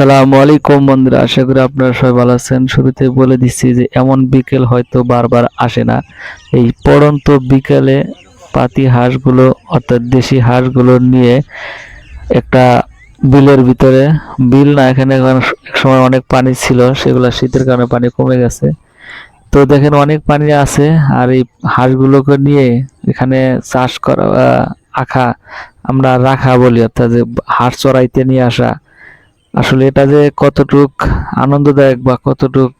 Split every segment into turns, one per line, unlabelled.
আসসালামু আলাইকুম বন্ধুরা, আশা করি আপনারা সবাই ভালো আছেন। শুরুতে বলে দিচ্ছি যে, এমন বিকেল হয়তো বারবার আসে না। এই পড়ন্ত বিকেলে পাতি হাঁসগুলো, অর্থাৎ দেশি হাঁসগুলো নিয়ে একটা বিলের ভিতরে, বিল না, এখানে সময় অনেক পানি ছিল, সেগুলো শীতের কারণে পানি কমে গেছে। তো দেখেন অনেক পানি আছে, আর এই হাঁসগুলোকে নিয়ে এখানে চাষ করা আখা আমরা রাখা বলি, অর্থাৎ হাঁস চড়াইতে নিয়ে আসা। আসলে এটা যে কতটুক আনন্দদায়ক বা কতটুক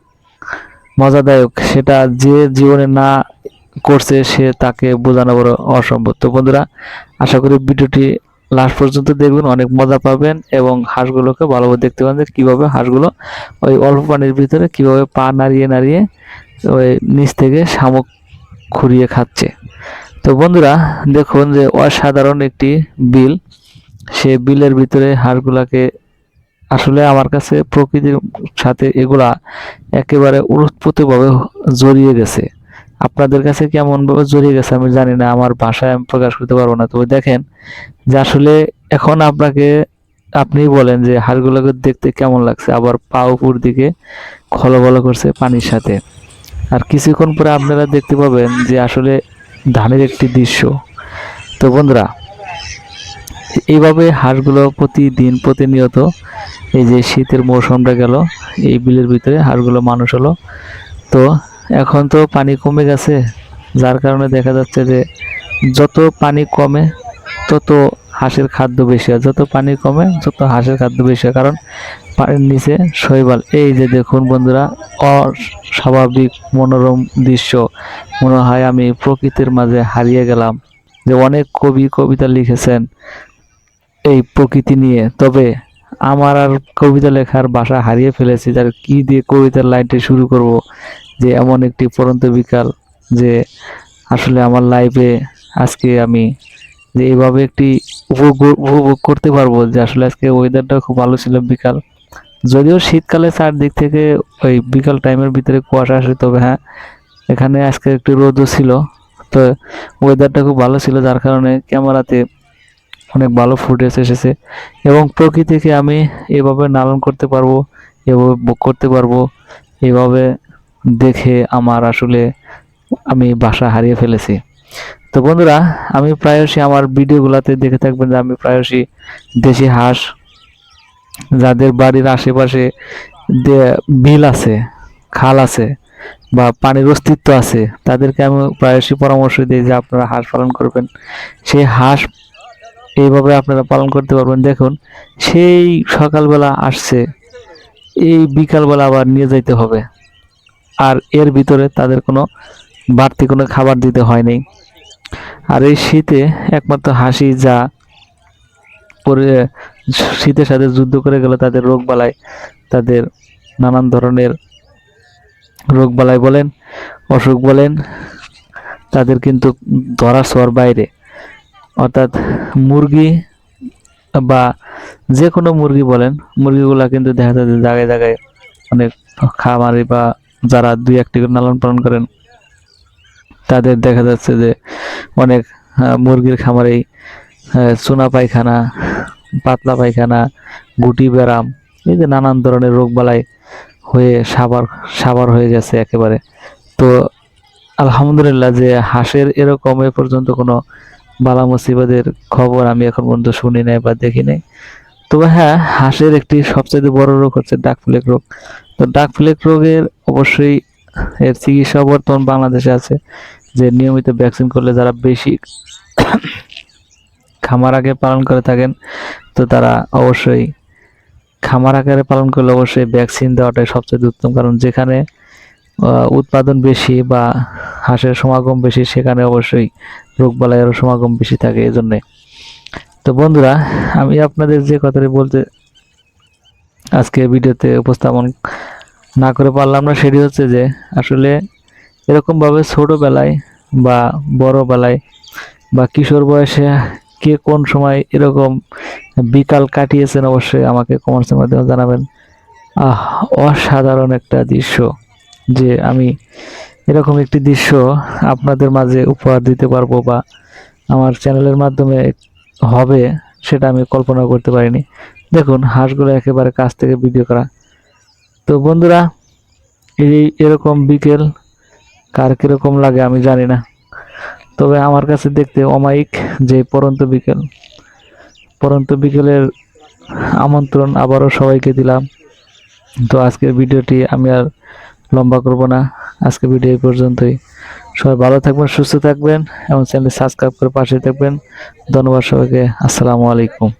মজাদায়ক, সেটা যে জীবনে না করছে সে তাকে বোঝানো বড় অসম্ভব। তো বন্ধুরা, আশা করি ভিডিওটি লাস্ট পর্যন্ত দেখবেন, অনেক মজা পাবেন এবং হাঁসগুলোকে ভালোভাবে দেখতে পাবেন যে কীভাবে হাঁসগুলো ওই অল্প পানির ভিতরে কীভাবে পা নাড়িয়ে নাড়িয়ে ওই নিচ থেকে শামুক খুঁড়িয়ে খাচ্ছে। তো বন্ধুরা, দেখুন যে অসাধারণ একটি বিল। সে বিলের ভিতরে হাঁসগুলাকে আসলে আমার কাছে প্রকৃতির সাথে এগুলা একেবারে ওতপ্রোতভাবে জড়িয়ে গেছে। আপনাদের কাছে কেমন ভাবে জড়িয়ে গেছে আমি জানি না, আমার ভাষায় আমি প্রকাশ করতে পারব না। তবে দেখেন যে আসলে এখন আপনাকে, আপনিই বলেন যে হাড়গুলোকে দেখতে কেমন লাগছে, আবার পা উপর দিকে খলবল করছে পানির সাথে। আর কিছুক্ষণ পরে আপনারা দেখতে পাবেন যে আসলে ধানের একটি দৃশ্য। তো বন্ধুরা এইভাবে হাঁসগুলো প্রতিদিন, প্রতিনিয়ত এই যে শীতের মৌসুমটা গেল, এই বিলের ভিতরে হাঁসগুলো মানুষ হলো। তো এখন তো পানি কমে গেছে, যার কারণে দেখা যাচ্ছে যে যত পানি কমে, তত হাঁসের খাদ্য বেশি হয়। যত পানি কমে, তত হাঁসের খাদ্য বেশি হয়। কারণ পানির নিচে শৈবাল, এই যে দেখুন বন্ধুরা, অস্বাভাবিক মনোরম দৃশ্য। মনে হয় আমি প্রকৃতির মাঝে হারিয়ে গেলাম। যে অনেক কবি, কবিতা লিখেছেন এই প্রকৃতি নিয়ে। তবে আমার আর কবিতা লেখার বাসা হারিয়ে ফেলেছি যার কি দিয়ে কবিতার লাইনটি শুরু করব? যে এমন একটি পরন্ত বিকাল যে আসলে আমার লাইফে আজকে আমি যে এইভাবে একটি উপভোগ উপভোগ করতে পারব, যে আসলে আজকে ওয়েদারটা খুব ভালো ছিল বিকাল। যদিও শীতকালে চারদিক থেকে ওই বিকাল টাইমের ভিতরে কুয়াশা আসে, তবে হ্যাঁ এখানে আজকে একটু রোদও ছিল। তো ওয়েদারটা খুব ভালো ছিল, যার কারণে ক্যামেরাতে অনেক ভালো ফুটেজ এসেছে এবং প্রকৃতিকে আমি এভাবে লালন করতে পারব, এভাবে বুক করতে পারব, এভাবে দেখে আমার আসলে আমি বাসা হারিয়ে ফেলেছি। তো বন্ধুরা, আমি প্রায়শই আমার ভিডিওগুলোতে দেখে থাকবেন যে আমি প্রায়শই দেশি হাঁস, যাদের বাড়ির আশেপাশে বিল আছে, খাল আছে বা পানির অস্তিত্ব আছে, তাদেরকে আমি প্রায়শই পরামর্শ দিই যে আপনারা হাঁস পালন করবেন। সেই হাঁস এইভাবে আপনারা পালন করতে পারবেন। দেখুন, সেই সকালবেলা আসছে, এই বিকালবেলা আবার নিয়ে যাইতে হবে। আর এর ভিতরে তাদের কোনো বাড়তি কোনো খাবার দিতে হয়নি। আর এই শীতে একমাত্র হাসি যা পরে শীতের সাথে যুদ্ধ করে গেল তাদের রোগ বালাই তাদের নানান ধরনের রোগ বালাই বলেন, অসুখ বলেন, তাদের কিন্তু ধরা ছোঁয়ার বাইরে। অর্থাৎ মুরগি বা যে কোনো মুরগি বলেন মুরগিগুলা কিন্তু দেখা যায় জায়গায় জায়গায় অনেক খামারি বা যারা দুই একটি করে লালন পালন করেন তাদের দেখা যাচ্ছে যে অনেক মুরগির খামারেই আহ, চুনা পায়খানা পাতলা পায়খানা গুটি ব্যারাম এই যে নানান ধরনের রোগ বালাই হয়ে সাবার সাবার হয়ে গেছে একেবারে। তো আলহামদুলিল্লাহ যে হাঁসের এরকম এ পর্যন্ত কোনো বালা মুসিবতের খবর আমি এখন পর্যন্ত শুনি নাই বা দেখি নাই। তবে হ্যাঁ হাঁসের একটি সবচেয়ে বড় রোগ হচ্ছে ডাক ফ্লেক রোগ। তো ডাক ফ্লেক রোগের অবশ্যই এর চিকিৎসা বর্তমান বাংলাদেশে আছে, যে নিয়মিত ভ্যাকসিন করলে যারা বেশি খামার আগে পালন করে থাকেন, তো তারা অবশ্যই খামার আকারে পালন করলে অবশ্যই ভ্যাকসিন দেওয়াটাই সবচেয়ে উত্তম। কারণ যেখানে উৎপাদন বেশি বা হাঁসের সমাগম বেশি, সেখানে অবশ্যই রোগবালাইয়েরও সমাগম বেশি থাকে এই জন্যে তো বন্ধুরা, আমি আপনাদের যে কথাটি বলতে আজকে ভিডিওতে উপস্থাপন না করে পারলাম না, সেটি হচ্ছে যে আসলে এরকমভাবে ছোটোবেলায় বা বড়বেলায় বা কিশোর বয়সে কে কোন সময় এরকম বিকাল কাটিয়েছেন, অবশ্যই আমাকে কমেন্টসের মাধ্যমে জানাবেন। আহ, অসাধারণ একটা দৃশ্য। যে আমি এরকম একটি দৃশ্য আপনাদের মাঝে উপহার দিতে পারব বা আমার চ্যানেলের মাধ্যমে হবে, সেটা আমি কল্পনা করতে পারিনি। দেখুন, হাঁসগুলো একেবারে কাছ থেকে ভিডিও করা। তো বন্ধুরা, এই এরকম বিকেল কার কীরকম লাগে আমি জানি না। তবে আমার কাছে দেখতে অমায়িক যে পরন্ত বিকেল। পরন্ত বিকেলের আমন্ত্রণ আবারও সবাইকে দিলাম। তো আজকের ভিডিওটি আমি আর লম্বা করব না। আজকে ভিডিও পর্যন্তই। সবাই ভালো থাকবেন, সুস্থ থাকবেন এবং চ্যানেল সাবস্ক্রাইব করে পাশে থাকবেন। ধন্যবাদ সবাইকে। আসসালামু আলাইকুম।